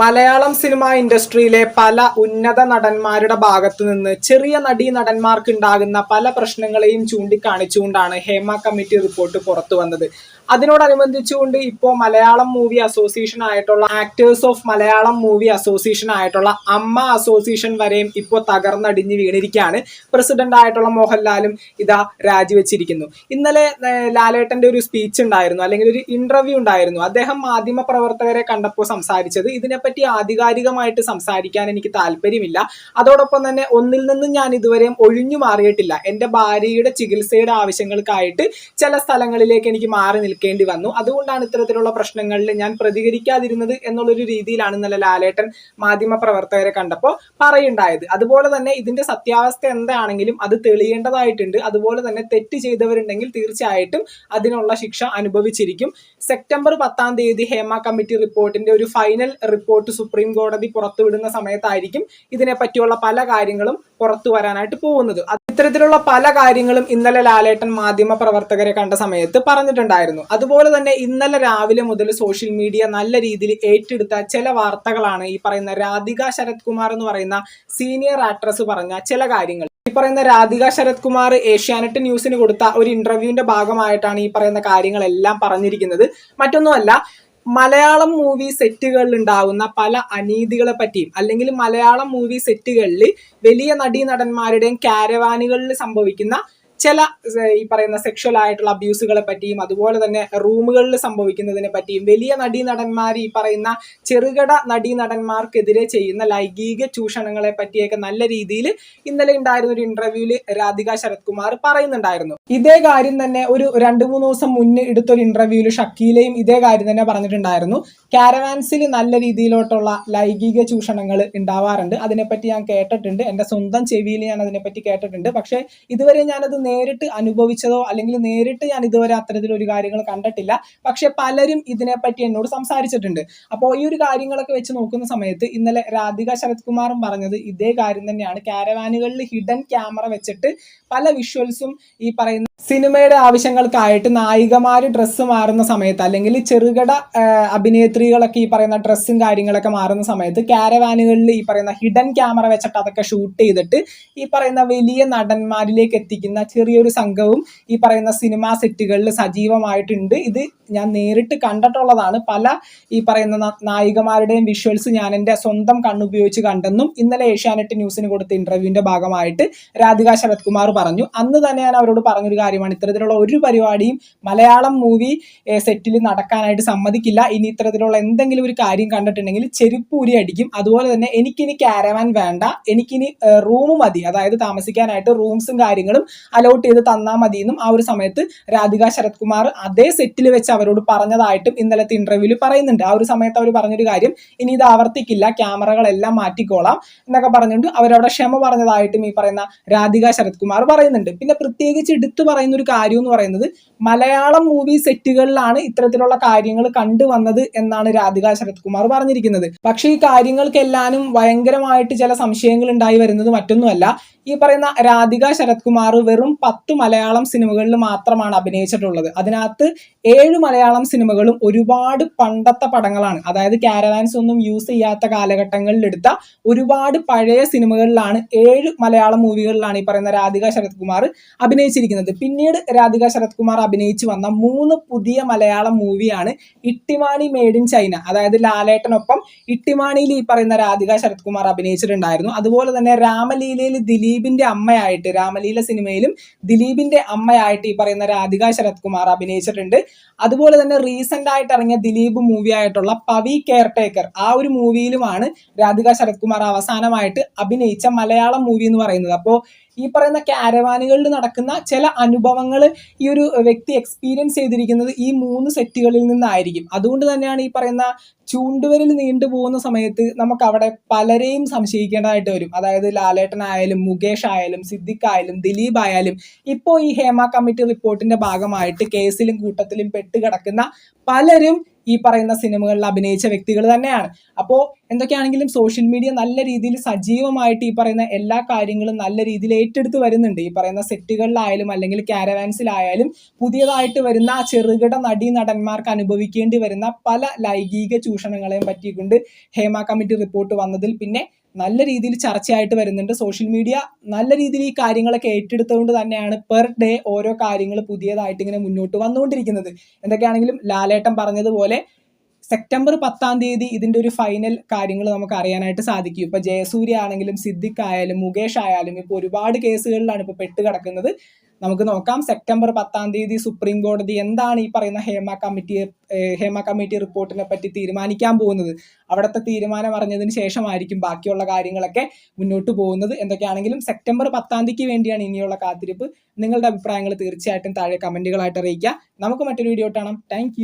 Malayalam cinema ഇൻഡസ്ട്രിയിലെ പല ഉന്നത നടന്മാരുടെ ഭാഗത്തു നിന്ന് ചെറിയ നടീ നടന്മാർക്ക് ഉണ്ടാകുന്ന പല പ്രശ്നങ്ങളെയും ചൂണ്ടിക്കാണിച്ചുകൊണ്ടാണ് ഹേമ കമ്മിറ്റി റിപ്പോർട്ട് പുറത്തു വന്നത്. അതിനോടനുബന്ധിച്ചുകൊണ്ട് ഇപ്പോൾ മലയാളം മൂവി അസോസിയേഷൻ ആയിട്ടുള്ള actors of Malayalam movie association ആയിട്ടുള്ള അമ്മ അസോസിയേഷൻ വരെയും ഇപ്പോൾ തകർന്നടിഞ്ഞ് വീണിരിക്കുകയാണ്. പ്രസിഡന്റ് ആയിട്ടുള്ള മോഹൻലാലും ഇതാ രാജിവെച്ചിരിക്കുന്നു. ഇന്നലെ ലാലേട്ടന്റെ ഒരു സ്പീച്ച് ഉണ്ടായിരുന്നു അല്ലെങ്കിൽ ഒരു ഇന്റർവ്യൂ ഉണ്ടായിരുന്നു. അദ്ദേഹം മാധ്യമ പ്രവർത്തകരെ കണ്ടപ്പോൾ സംസാരിച്ചത് ഇതിനെപ്പറ്റി ആധികാരികമായിട്ട് സംസാരിക്കാൻ എനിക്ക് താല്പര്യമില്ല. അതോടൊപ്പം തന്നെ ഒന്നിൽ നിന്നും ഞാൻ ഇതുവരെയും ഒഴിഞ്ഞു മാറിയിട്ടില്ല. എന്റെ ഭാര്യയുടെ ചികിത്സയുടെ ആവശ്യങ്ങൾക്കായിട്ട് ചില സ്ഥലങ്ങളിലേക്ക് എനിക്ക് മാറി നിൽക്കേണ്ടി വന്നു. അതുകൊണ്ടാണ് ഇത്തരത്തിലുള്ള പ്രശ്നങ്ങളിൽ ഞാൻ പ്രതികരിക്കാതിരുന്നത് എന്നുള്ളൊരു രീതിയിലാണ് ഇന്നലെ ലാലേട്ടൻ മാധ്യമ പ്രവർത്തകരെ കണ്ടപ്പോൾ പറയുണ്ടായത്. അതുപോലെ തന്നെ ഇതിന്റെ സത്യാവസ്ഥ എന്താണെങ്കിലും അത് തെളിയേണ്ടതായിട്ടുണ്ട്. അതുപോലെ തന്നെ തെറ്റ് ചെയ്തവരുണ്ടെങ്കിൽ തീർച്ചയായിട്ടും അതിനുള്ള ശിക്ഷ അനുഭവിച്ചിരിക്കും. സെപ്റ്റംബർ പത്താം തീയതി ഹേമ കമ്മിറ്റി റിപ്പോർട്ടിന്റെ ഒരു ഫൈനൽ റിപ്പോർട്ട് സുപ്രീം കോടതി പുറത്തുവിടുന്ന സമയത്തായിരിക്കും ഇതിനെ പറ്റിയുള്ള പല കാര്യങ്ങളും പുറത്തു വരാനായിട്ട് പോകുന്നത്. ഇത്തരത്തിലുള്ള പല കാര്യങ്ങളും ഇന്നലെ ലാലേട്ടൻ മാധ്യമ പ്രവർത്തകരെ കണ്ട സമയത്ത് പറഞ്ഞിട്ടുണ്ടായിരുന്നു. അതുപോലെ തന്നെ ഇന്നലെ രാവിലെ മുതൽ സോഷ്യൽ മീഡിയ നല്ല രീതിയിൽ ഏറ്റെടുത്ത ചില വാർത്തകളാണ് ഈ പറയുന്ന രാധിക ശരത് കുമാർ എന്ന് പറയുന്ന സീനിയർ ആക്ട്രസ് പറഞ്ഞ ചില കാര്യങ്ങൾ. ഈ പറയുന്ന രാധിക ശരത് കുമാർ ഏഷ്യാനെറ്റ് ന്യൂസിന് കൊടുത്ത ഒരു ഇന്റർവ്യൂവിന്റെ ഭാഗമായിട്ടാണ് ഈ പറയുന്ന കാര്യങ്ങളെല്ലാം പറഞ്ഞിരിക്കുന്നത്. മറ്റൊന്നുമല്ല മലയാളം മൂവി സെറ്റുകളിൽ ഉണ്ടാകുന്ന പല അനീതികളെ പറ്റിയും അല്ലെങ്കിൽ മലയാളം മൂവി സെറ്റുകളിൽ വലിയ നടീ നടന്മാരുടെയും കാരവാനുകളിൽ സംഭവിക്കുന്ന ചില ഈ പറയുന്ന സെക്ഷൽ ആയിട്ടുള്ള അബ്യൂസുകളെ പറ്റിയും അതുപോലെ തന്നെ റൂമുകളിൽ സംഭവിക്കുന്നതിനെ പറ്റിയും വലിയ നടീ നടന്മാർ ഈ പറയുന്ന ചെറുകിട നടീ നടന്മാർക്കെതിരെ ചെയ്യുന്ന ലൈംഗിക ചൂഷണങ്ങളെ പറ്റിയൊക്കെ നല്ല രീതിയിൽ ഇന്നലെ ഉണ്ടായിരുന്ന ഒരു ഇന്റർവ്യൂവിൽ രാധിക ശരത് കുമാർ പറയുന്നുണ്ടായിരുന്നു. ഇതേ കാര്യം തന്നെ ഒരു രണ്ട് മൂന്ന് ദിവസം മുന്നേ എടുത്തൊരു ഇന്റർവ്യൂവിൽ ഷക്കീലയും ഇതേ കാര്യം തന്നെ പറഞ്ഞിട്ടുണ്ടായിരുന്നു. കാരവാൻസിൽ നല്ല രീതിയിലോട്ടുള്ള ലൈംഗിക ചൂഷണങ്ങൾ ഉണ്ടാവാറുണ്ട്. അതിനെപ്പറ്റി ഞാൻ കേട്ടിട്ടുണ്ട്. എന്റെ സ്വന്തം ചെവിയിൽ ഞാൻ അതിനെപ്പറ്റി കേട്ടിട്ടുണ്ട്. പക്ഷേ ഇതുവരെ ഞാനത് നേരിട്ട് അനുഭവിച്ചതോ അല്ലെങ്കിൽ നേരിട്ട് ഞാൻ ഇതുവരെ അത്തരത്തിലൊരു കാര്യങ്ങൾ കണ്ടിട്ടില്ല. പക്ഷെ പലരും ഇതിനെപ്പറ്റി എന്നോട് സംസാരിച്ചിട്ടുണ്ട്. അപ്പോൾ ഈ ഒരു കാര്യങ്ങളൊക്കെ വെച്ച് നോക്കുന്ന സമയത്ത് ഇന്നലെ രാധിക ശരത് കുമാറും പറഞ്ഞത് ഇതേ കാര്യം തന്നെയാണ്. കാരവാനുകളിൽ ഹിഡൻ ക്യാമറ വെച്ചിട്ട് പല വിഷ്വൽസും ഈ പറയുന്ന സിനിമയുടെ ആവശ്യങ്ങൾക്കായിട്ട് നായികമാർ ഡ്രസ്സ് മാറുന്ന സമയത്ത് അല്ലെങ്കിൽ ചെറുകിട അഭിനേത്രികളൊക്കെ ഈ പറയുന്ന ഡ്രസ്സും കാര്യങ്ങളൊക്കെ മാറുന്ന സമയത്ത് കാരവാനുകളിൽ ഈ പറയുന്ന ഹിഡൻ ക്യാമറ വെച്ചിട്ട് അതൊക്കെ ഷൂട്ട് ചെയ്തിട്ട് ഈ പറയുന്ന വലിയ നടന്മാരിലേക്ക് എത്തിക്കുന്ന ചെറിയൊരു സംഘവും ഈ പറയുന്ന സിനിമാ സെറ്റുകളിൽ സജീവമായിട്ടുണ്ട്. ഇത് ഞാൻ നേരിട്ട് കണ്ടിട്ടുള്ളതാണ്. പല ഈ പറയുന്ന നായികമാരുടെയും വിഷ്വൽസ് ഞാൻ എന്റെ സ്വന്തം കണ്ണുപയോഗിച്ച് കണ്ടെന്നും ഇന്നലെ ഏഷ്യാനെറ്റ് ന്യൂസിന് കൊടുത്ത ഇന്റർവ്യൂവിന്റെ ഭാഗമായിട്ട് രാധിക ശരത് കുമാർ പറഞ്ഞു. അന്ന് തന്നെ ഞാൻ അവരോട് പറഞ്ഞൊരു കാര്യമാണ്. ഇത്തരത്തിലുള്ള ഒരു പരിപാടിയും മലയാളം മൂവി സെറ്റിൽ നടക്കാനായിട്ട് സമ്മതിക്കില്ല. ഇനി ഇത്തരത്തിലുള്ള എന്തെങ്കിലും ഒരു കാര്യം കണ്ടിട്ടുണ്ടെങ്കിൽ ചെരുപ്പൂരി അടിക്കും. അതുപോലെ തന്നെ എനിക്കിനി ക്യാരവാൻ വേണ്ട. എനിക്കിനി റൂം മതി. അതായത് താമസിക്കാനായിട്ട് റൂംസും കാര്യങ്ങളും അലോട്ട് ചെയ്ത് തന്നാൽ മതി എന്നും ആ ഒരു സമയത്ത് രാധിക ശരത് കുമാർ അതേ സെറ്റിൽ വെച്ച് അവരോട് പറഞ്ഞതായിട്ടും ഇന്നലത്തെ ഇന്റർവ്യൂവിൽ പറയുന്നുണ്ട്. ആ ഒരു സമയത്ത് അവർ പറഞ്ഞൊരു കാര്യം ഇനി ഇത് ആവർത്തിക്കില്ല ക്യാമറകളെല്ലാം മാറ്റിക്കോളാം എന്നൊക്കെ പറഞ്ഞുകൊണ്ട് അവരവിടെ ക്ഷമ പറഞ്ഞതായിട്ടും ഈ പറയുന്ന രാധിക ശരത് കുമാർ പറയുന്നുണ്ട്. പിന്നെ പ്രത്യേകിച്ച് എടുത്തു പറയുന്ന ഒരു കാര്യം എന്ന് പറയുന്നത് മലയാളം മൂവി സെറ്റുകളിലാണ് ഇത്തരത്തിലുള്ള കാര്യങ്ങൾ കണ്ടുവന്നത് എന്നാണ് രാധിക ശരത് കുമാർ പറഞ്ഞിരിക്കുന്നത്. പക്ഷേ ഈ കാര്യങ്ങൾക്കെല്ലാനും ഭയങ്കരമായിട്ട് ചില സംശയങ്ങൾ ഉണ്ടായി വരുന്നത് മറ്റൊന്നുമല്ല. ഈ പറയുന്ന രാധിക ശരത് കുമാർ വെറും പത്ത് മലയാളം സിനിമകളിൽ മാത്രമാണ് അഭിനയിച്ചിട്ടുള്ളത്. അതിനകത്ത് ഏഴ് മലയാളം സിനിമകളും ഒരുപാട് പണ്ടത്തെ പടങ്ങളാണ്. അതായത് കാരവാൻസ് ഒന്നും യൂസ് ചെയ്യാത്ത കാലഘട്ടങ്ങളിൽ എടുത്ത ഒരുപാട് പഴയ സിനിമകളിലാണ് ഏഴ് മലയാളം മൂവികളിലാണ് ഈ പറയുന്ന രാധിക ശരത് കുമാർ അഭിനയിച്ചിരിക്കുന്നത്. പിന്നീട് രാധിക ശരത് കുമാർ അഭിനയിച്ചു വന്ന മൂന്ന് പുതിയ മലയാളം മൂവിയാണ് ഇട്ടിമാണി മെയ്ഡ് ഇൻ ചൈന അതായത് ലാലേട്ടനൊപ്പം ഇട്ടിമാണിയിൽ ഈ പറയുന്ന രാധിക ശരത് കുമാർ അഭിനയിച്ചിട്ടുണ്ടായിരുന്നു. അതുപോലെ തന്നെ രാമലീലയിൽ ദിലീപിന്റെ അമ്മയായിട്ട് രാമലീല സിനിമയിലും ദിലീപിന്റെ അമ്മയായിട്ട് ഈ പറയുന്ന രാധിക ശരത് കുമാർ അഭിനയിച്ചിട്ടുണ്ട്. അതുപോലെ തന്നെ റീസെന്റ് ആയിട്ട് ഇറങ്ങിയ ദിലീപ് മൂവി ആയിട്ടുള്ള പവി കെയർ ടേക്കർ ആ ഒരു മൂവിയിലുമാണ് രാധിക ശരത് കുമാർ അവസാനമായിട്ട് അഭിനയിച്ച മലയാളം മൂവി എന്ന് പറയുന്നത്. അപ്പോൾ ഈ പറയുന്ന കാരവാനുകളിൽ നടക്കുന്ന ചില അനുഭവങ്ങൾ ഈ ഒരു വ്യക്തി എക്സ്പീരിയൻസ് ചെയ്തിരിക്കുന്നത് ഈ മൂന്ന് സെറ്റുകളിൽ നിന്നായിരിക്കും. അതുകൊണ്ട് തന്നെയാണ് ഈ പറയുന്ന ചൂണ്ടുവരിൽ നീണ്ടു പോകുന്ന സമയത്ത് നമുക്ക് അവിടെ പലരെയും സംശയിക്കേണ്ടതായിട്ട് വരും. അതായത് ലാലേട്ടനായാലും മുകേഷ് ആയാലും സിദ്ദിഖ് ആയാലും ദിലീപ് ആയാലും ഇപ്പോൾ ഈ ഹേമ കമ്മിറ്റി റിപ്പോർട്ടിന്റെ ഭാഗമായിട്ട് കേസിലും കൂട്ടത്തിലും പെട്ട് കിടക്കുന്ന പലരും ഈ പറയുന്ന സിനിമകളിൽ അഭിനയിച്ച വ്യക്തികൾ തന്നെയാണ്. അപ്പോൾ എന്തൊക്കെയാണെങ്കിലും സോഷ്യൽ മീഡിയ നല്ല രീതിയിൽ സജീവമായിട്ട് ഈ പറയുന്ന എല്ലാ കാര്യങ്ങളും നല്ല രീതിയിൽ ഏറ്റെടുത്ത് വരുന്നുണ്ട്. ഈ പറയുന്ന സെറ്റുകളിലായാലും അല്ലെങ്കിൽ ക്യാരവാൻസിലായാലും പുതിയതായിട്ട് വരുന്ന ചെറുകിട നടീ നടന്മാർക്ക് അനുഭവിക്കേണ്ടി വരുന്ന പല ലൈംഗിക ചൂഷണങ്ങളെയും പറ്റിക്കൊണ്ട് ഹേമ കമ്മിറ്റി റിപ്പോർട്ട് വന്നതിൽ. പിന്നെ നല്ല രീതിയിൽ ചർച്ചയായിട്ട് വരുന്നുണ്ട്. സോഷ്യൽ മീഡിയ നല്ല രീതിയിൽ ഈ കാര്യങ്ങളൊക്കെ ഏറ്റെടുത്തുകൊണ്ട് തന്നെയാണ് പെർ ഡേ ഓരോ കാര്യങ്ങൾ പുതിയതായിട്ട് ഇങ്ങനെ മുന്നോട്ട് വന്നുകൊണ്ടിരിക്കുന്നത്. എന്തൊക്കെയാണെങ്കിലും ലാലേട്ടൻ പറഞ്ഞതുപോലെ സെപ്റ്റംബർ പത്താം തീയതി ഇതിന്റെ ഒരു ഫൈനൽ കാര്യങ്ങൾ നമുക്ക് അറിയാനായിട്ട് സാധിക്കും. ഇപ്പൊ ജയസൂര്യ ആണെങ്കിലും സിദ്ദിഖ് ആയാലും മുകേഷ് ആയാലും ഇപ്പൊ ഒരുപാട് കേസുകളിലാണ് ഇപ്പൊ പെട്ട് കിടക്കുന്നത്. നമുക്ക് നോക്കാം. സെപ്റ്റംബർ പത്താം തീയതി സുപ്രീം കോടതി എന്താണ് ഈ പറയുന്ന ഹേമ കമ്മിറ്റി ഹേമ കമ്മിറ്റി റിപ്പോർട്ടിനെ പറ്റി തീരുമാനിക്കാൻ പോകുന്നത്? അവിടുത്തെ തീരുമാനം അറിഞ്ഞതിന് ശേഷമായിരിക്കും ബാക്കിയുള്ള കാര്യങ്ങളൊക്കെ മുന്നോട്ട് പോകുന്നത്. എന്തൊക്കെയാണെങ്കിലും സെപ്റ്റംബർ പത്താം തീയതിക്ക് വേണ്ടിയാണ് ഇനിയുള്ള കാത്തിരിപ്പ്. നിങ്ങളുടെ അഭിപ്രായങ്ങൾ തീർച്ചയായിട്ടും താഴെ കമന്റുകളായിട്ട് അറിയിക്കുക. നമുക്ക് മറ്റൊരു വീഡിയോ കാണാം. താങ്ക്